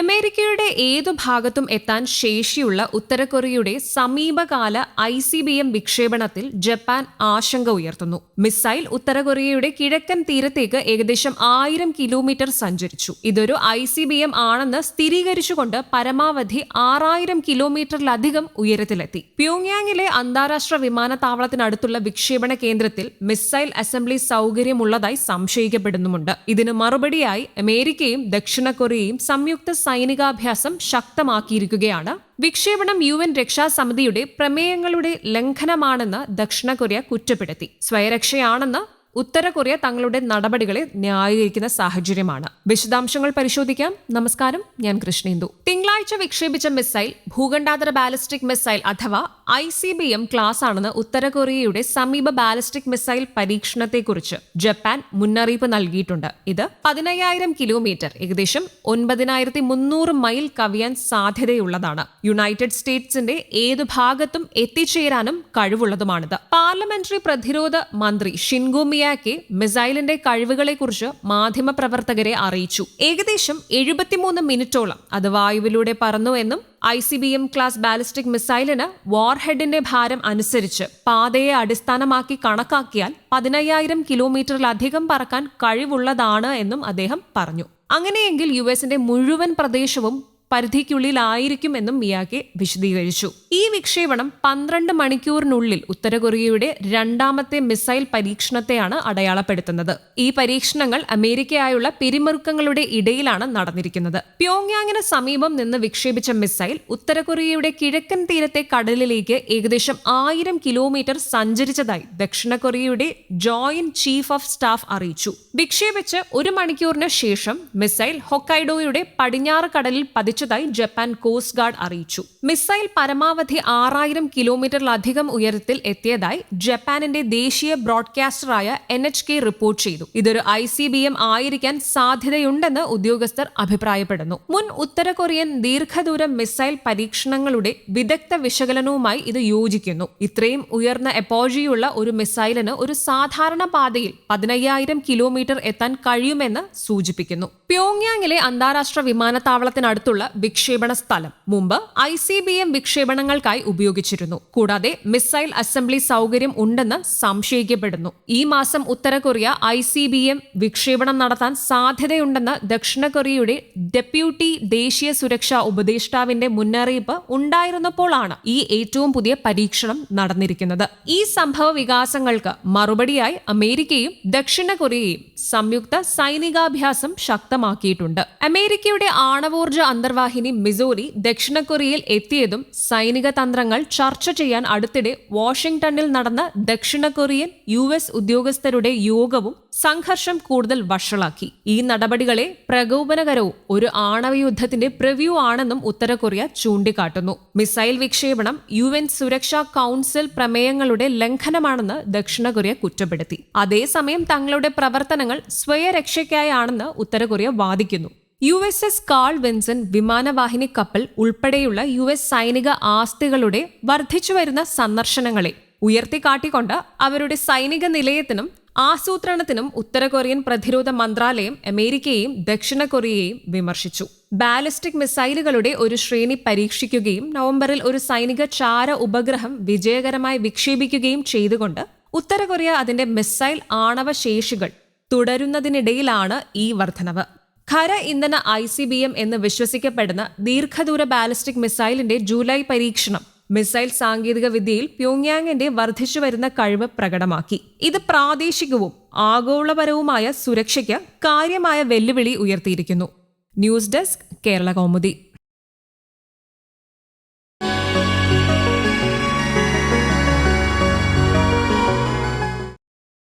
അമേരിക്കയുടെ ഏതു ഭാഗത്തും എത്താൻ ശേഷിയുള്ള ഉത്തര കൊറിയയുടെ സമീപകാല ഐ സി ബി എം വിക്ഷേപണത്തിൽ ജപ്പാൻ ആശങ്ക ഉയർത്തുന്നു. മിസൈൽ ഉത്തര കൊറിയയുടെ കിഴക്കൻ തീരത്തേക്ക് ഏകദേശം ആയിരം കിലോമീറ്റർ സഞ്ചരിച്ചു. ഇതൊരു ഐ സി ബി എം ആണെന്ന് സ്ഥിരീകരിച്ചുകൊണ്ട് പരമാവധി ആറായിരം കിലോമീറ്ററിലധികം ഉയരത്തിലെത്തി. പ്യോങ്യാങ്ങിലെ അന്താരാഷ്ട്ര വിമാനത്താവളത്തിനടുത്തുള്ള വിക്ഷേപണ കേന്ദ്രത്തിൽ മിസൈൽ അസംബ്ലി സൗകര്യമുള്ളതായി സംശയിക്കപ്പെടുന്നുമുണ്ട്. ഇതിന് മറുപടിയായി അമേരിക്കയും ദക്ഷിണ കൊറിയയും സംയുക്ത സൈനികാഭ്യാസം ശക്തമാക്കിയിരിക്കുകയാണ്. വിക്ഷേപണം യു എൻ രക്ഷാസമിതിയുടെ പ്രമേയങ്ങളുടെ ലംഘനമാണെന്ന് ദക്ഷിണ കൊറിയ കുറ്റപ്പെടുത്തി. സ്വയരക്ഷയാണെന്ന് ഉത്തര കൊറിയ തങ്ങളുടെ നടപടികളെ ന്യായീകരിക്കുന്ന സാഹചര്യമാണ്. വിശദാംശങ്ങൾ പരിശോധിക്കാം. നമസ്കാരം. ഞാൻ കൃഷ്ണേന്ദു. തിങ്കളാഴ്ച വിക്ഷേപിച്ച മിസൈൽ ഭൂഖണ്ഡാന്തര ബാലിസ്റ്റിക് മിസൈൽ അഥവാ I C B M class ആണെന്ന് ഉത്തര കൊറിയയുടെ സമീപ ബാലിസ്റ്റിക് മിസൈൽ പരീക്ഷണത്തെക്കുറിച്ച് ജപ്പാൻ മുന്നറിയിപ്പ് നൽകിയിട്ടുണ്ട്. ഇത് പതിനയ്യായിരം കിലോമീറ്റർ ഏകദേശം ഒൻപതിനായിരത്തി മുന്നൂറ് മൈൽ കവിയാൻ സാധ്യതയുള്ളതാണ്. യുണൈറ്റഡ് സ്റ്റേറ്റ്സിന്റെ ഏതു ഭാഗത്തും എത്തിച്ചേരാനും കഴിവുള്ളതുമാണിത്. പാർലമെന്ററി പ്രതിരോധ മന്ത്രി ഷിൻഗോ മിയാക്കി മിസൈലിന്റെ കഴിവുകളെക്കുറിച്ച് മാധ്യമപ്രവർത്തകരെ അറിയിച്ചു. ഏകദേശം എഴുപത്തിമൂന്ന് മിനിറ്റോളം അത് വായുവിലൂടെ പറന്നുവെന്നും I C B M class ballistic മിസൈലിന് വാർഹെഡിന്റെ ഭാരം അനുസരിച്ച് പാതയെ അടിസ്ഥാനമാക്കി കണക്കാക്കിയാൽ പതിനയ്യായിരം കിലോമീറ്ററിലധികം പറക്കാൻ കഴിവുള്ളതാണ് എന്നും അദ്ദേഹം പറഞ്ഞു. അങ്ങനെയെങ്കിൽ യു എസിന്റെ മുഴുവൻ പ്രദേശവും പരിധിക്കുള്ളിലായിരിക്കുമെന്നും മിയാക്കെ വിശദീകരിച്ചു. ഈ വിക്ഷേപണം പന്ത്രണ്ട് മണിക്കൂറിനുള്ളിൽ ഉത്തര കൊറിയയുടെ രണ്ടാമത്തെ മിസൈൽ പരീക്ഷണത്തെയാണ് അടയാളപ്പെടുത്തുന്നത്. ഈ പരീക്ഷണങ്ങൾ അമേരിക്കയായുള്ള പിരിമുറുക്കങ്ങളുടെ ഇടയിലാണ് നടന്നിരിക്കുന്നത്. പ്യോങ്യാങ്ങിന് സമീപം നിന്ന് വിക്ഷേപിച്ച മിസൈൽ ഉത്തര കൊറിയയുടെ കിഴക്കൻ തീരത്തെ കടലിലേക്ക് ഏകദേശം ആയിരം കിലോമീറ്റർ സഞ്ചരിച്ചതായി ദക്ഷിണ കൊറിയയുടെ ജോയിന്റ് ചീഫ് ഓഫ് സ്റ്റാഫ് അറിയിച്ചു. വിക്ഷേപിച്ച് ഒരു മണിക്കൂറിന് ശേഷം മിസൈൽ ഹൊക്കൈഡോയുടെ പടിഞ്ഞാറ് കടലിൽ പതിച്ചതായി ജപ്പാൻ കോസ്റ്റ് ഗാർഡ് അറിയിച്ചു. മിസൈൽ പരമാവധി ആറായിരം കിലോമീറ്ററിലധികം ഉയരത്തിൽ എത്തിയതായി ജപ്പാനിന്റെ ദേശീയ ബ്രോഡ്കാസ്റ്ററായ എൻ എച്ച് കെ റിപ്പോർട്ട് ചെയ്തു. ഇതൊരു ഐ സി ബി എം ആയിരിക്കാൻ സാധ്യതയുണ്ടെന്ന് ഉദ്യോഗസ്ഥർ അഭിപ്രായപ്പെടുന്നു. മുൻ ഉത്തര കൊറിയൻ ദീർഘദൂര മിസൈൽ പരീക്ഷണങ്ങളുടെ വിദഗ്ധ വിശകലനവുമായി ഇത് യോജിക്കുന്നു. ഇത്രയും ഉയർന്ന എപ്പോജിയുള്ള ഒരു മിസൈലിന് ഒരു സാധാരണ പാതയിൽ പതിനയ്യായിരം കിലോമീറ്റർ എത്താൻ കഴിയുമെന്ന് സൂചിപ്പിക്കുന്നു. പ്യോങ്യാങ്ങിലെ അന്താരാഷ്ട്ര വിമാനത്താവളത്തിനടുത്തുള്ള വിക്ഷേപണ സ്ഥലം. മുമ്പ് ഐ സി ബി എം വിക്ഷേപണങ്ങൾക്കായി ഉപയോഗിച്ചിരുന്നു. കൂടാതെ മിസൈൽ അസംബ്ലി സൗകര്യം ഉണ്ടെന്ന് സംശയിക്കപ്പെടുന്നു. ഈ മാസം ഉത്തര Korea I C B M വിക്ഷേപണം നടത്താൻ സാധ്യതയുണ്ടെന്ന് ദക്ഷിണ കൊറിയയുടെ ഡെപ്യൂട്ടി ദേശീയ സുരക്ഷാ ഉപദേഷ്ടാവിന്റെ മുന്നറിയിപ്പ് ഉണ്ടായിരുന്നപ്പോഴാണ് ഈ ഏറ്റവും പുതിയ പരീക്ഷണം നടന്നിരിക്കുന്നത്. ഈ സംഭവ വികാസങ്ങൾക്ക് മറുപടിയായി അമേരിക്കയും ദക്ഷിണ കൊറിയയും സംയുക്ത സൈനികാഭ്യാസം ശക്തമാക്കിയിട്ടുണ്ട്. അമേരിക്കയുടെ ആണവോർജ അന്തർവാഹിനി മിസോറി ദക്ഷിണ കൊറിയയിൽ എത്തിയതും സൈനിക തന്ത്രങ്ങൾ ചർച്ച ചെയ്യാൻ അടുത്തിടെ വാഷിംഗ്ടണിൽ നടന്ന ദക്ഷിണ കൊറിയൻ യു എസ് ഉദ്യോഗസ്ഥരുടെ യോഗവും സംഘർഷം കൂടുതൽ വഷളാക്കി. ഈ നടപടികളെ പ്രകോപനകരവും ഒരു ആണവയുദ്ധത്തിന്റെ പ്രിവ്യൂ ആണെന്നും ഉത്തര കൊറിയ ചൂണ്ടിക്കാട്ടുന്നു. മിസൈൽ വിക്ഷേപണം യു എൻ സുരക്ഷാ കൗൺസിൽ പ്രമേയങ്ങളുടെ ലംഘനമാണെന്ന് ദക്ഷിണ കൊറിയ കുറ്റപ്പെടുത്തി. അതേസമയം തങ്ങളുടെ പ്രവർത്തനങ്ങൾ സ്വയരക്ഷയ്ക്കായാണെന്ന് ഉത്തര കൊറിയ വാദിക്കുന്നു. U S S Carl Vinson വിമാനവാഹിനി കപ്പൽ ഉൾപ്പെടെയുള്ള യു എസ് സൈനിക ആസ്തികളുടെ വർദ്ധിച്ചുവരുന്ന സന്ദർശനങ്ങളെ ഉയർത്തിക്കാട്ടിക്കൊണ്ട് അവരുടെ സൈനിക നിലയത്തിനും ആസൂത്രണത്തിനും ഉത്തര കൊറിയൻ പ്രതിരോധ മന്ത്രാലയം അമേരിക്കയെയും ദക്ഷിണ കൊറിയയെയും വിമർശിച്ചു. ബാലിസ്റ്റിക് മിസൈലുകളുടെ ഒരു ശ്രേണി പരീക്ഷിക്കുകയും നവംബറിൽ ഒരു സൈനിക ചാര ഉപഗ്രഹം വിജയകരമായി വിക്ഷേപിക്കുകയും ചെയ്തുകൊണ്ട് ഉത്തര കൊറിയ അതിന്റെ മിസൈൽ ആണവശേഷികൾ തുടരുന്നതിനിടയിലാണ് ഈ വർധനവ്. ഖര ഇന്ധന ഐ സി ബി എം എന്ന് വിശ്വസിക്കപ്പെടുന്ന ദീർഘദൂര ബാലിസ്റ്റിക് മിസൈലിന്റെ ജൂലൈ പരീക്ഷണം മിസൈൽ സാങ്കേതിക വിദ്യയിൽ പ്യോങ്യാങ്ങിന്റെ വർദ്ധിച്ചുവരുന്ന കഴിവ് പ്രകടമാക്കി. ഇത് പ്രാദേശികവും ആഗോളപരവുമായ സുരക്ഷയ്ക്ക് കാര്യമായ വെല്ലുവിളി ഉയർത്തിയിരിക്കുന്നു. News desk Kerala Kaumudi.